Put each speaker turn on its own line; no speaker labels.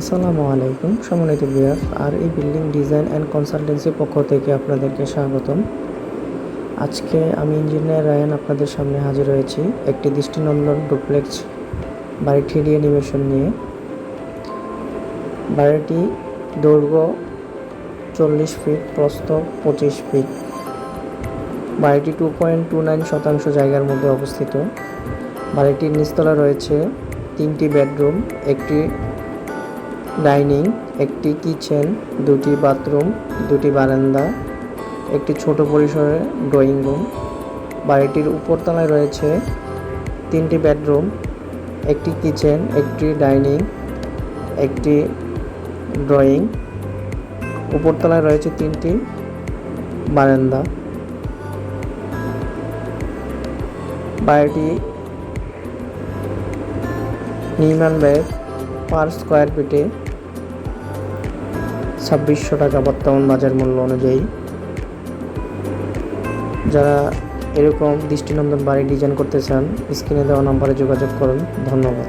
আসসালামু আলাইকুম, সম্মানিত বিয়ার আর এই বিল্ডিং ডিজাইন অ্যান্ড কনসালটেন্সির পক্ষ থেকে আপনাদেরকে স্বাগতম। আজকে আমি ইঞ্জিনিয়ার রায়ান আপনাদের সামনে হাজির হয়েছি একটি দৃষ্টিনন্দন ডুপ্লেক্স বাড়ি থ্রি অ্যানিমেশন নিয়ে। বাড়িটি দৈর্ঘ্য চল্লিশ ফিট, প্রস্থ পঁচিশ ফিট। বাড়িটি টু পয়েন্ট টু নাইন শতাংশ জায়গার মধ্যে অবস্থিত। বাড়িটির নিচতলা রয়েছে তিনটি বেডরুম, একটি ডাইনিং, একটি কিচেন, দুটি বাথরুম, দুটি বারান্দা, একটি ছোট পরিসরের ড্রয়িং রুম। বাড়িটির উপরতলায় রয়েছে তিনটি বেডরুম, একটি কিচেন, একটি ডাইনিং, একটি ড্রয়িং। উপরতলায় রয়েছে তিনটি বারান্দা। বাড়িটি নির্মাণ ব্যয় পার স্কোয়ার ফিটে ছাব্বিশশো টাকা বর্তমান বাজার মূল্য অনুযায়ী। যারা এরকম দৃষ্টিনন্দন বাড়ি ডিজাইন করতে চান স্ক্রিনে দেওয়া নম্বরে যোগাযোগ করুন। ধন্যবাদ।